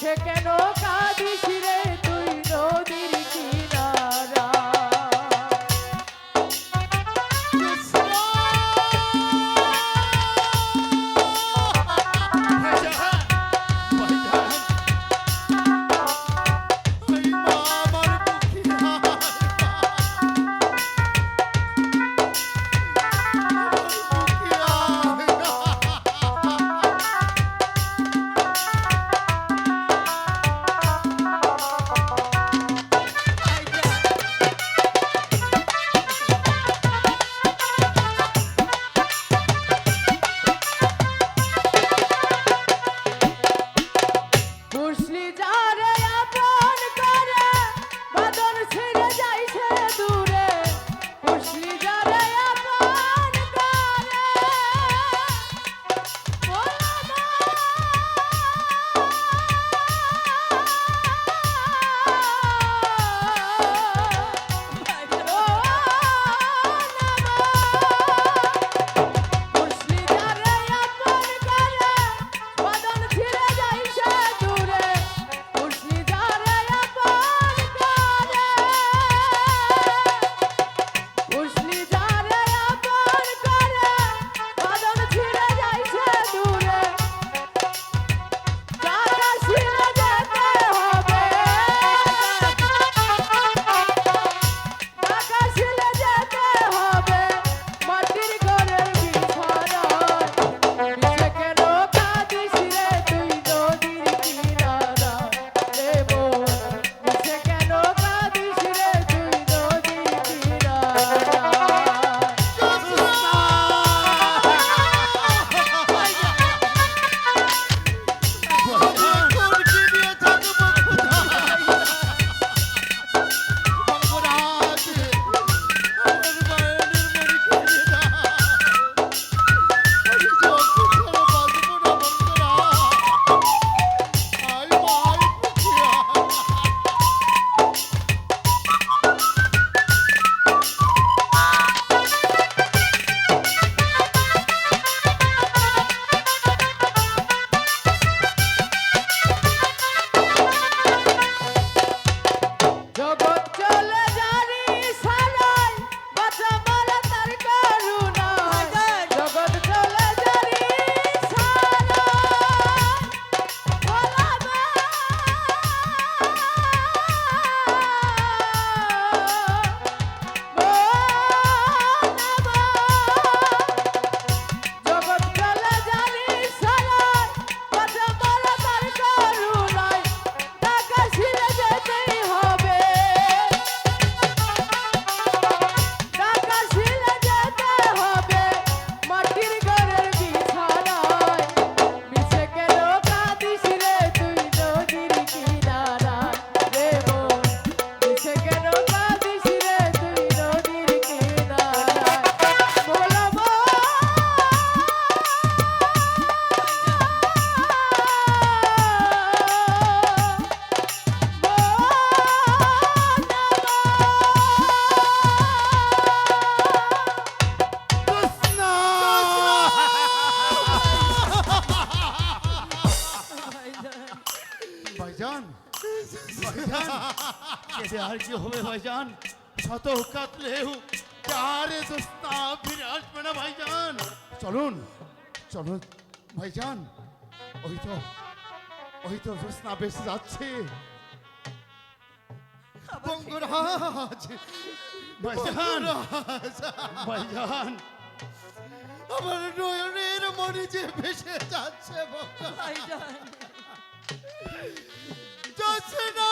chicken, oh জগৎ চলে আর কি হবে ভাইজান শত কাতলেও তার দোস্তা ফিরে আসবে না ভাইজান। চলুন চলুন ভাইজান ওই তো ওই তো জ্যোৎস্না বেশি যাচ্ছে। বঙ্গরাজ ভাইজান ভাইজান। আমার নয়নের মনে যে ভেসে যাচ্ছে ভাইজান। জোছনা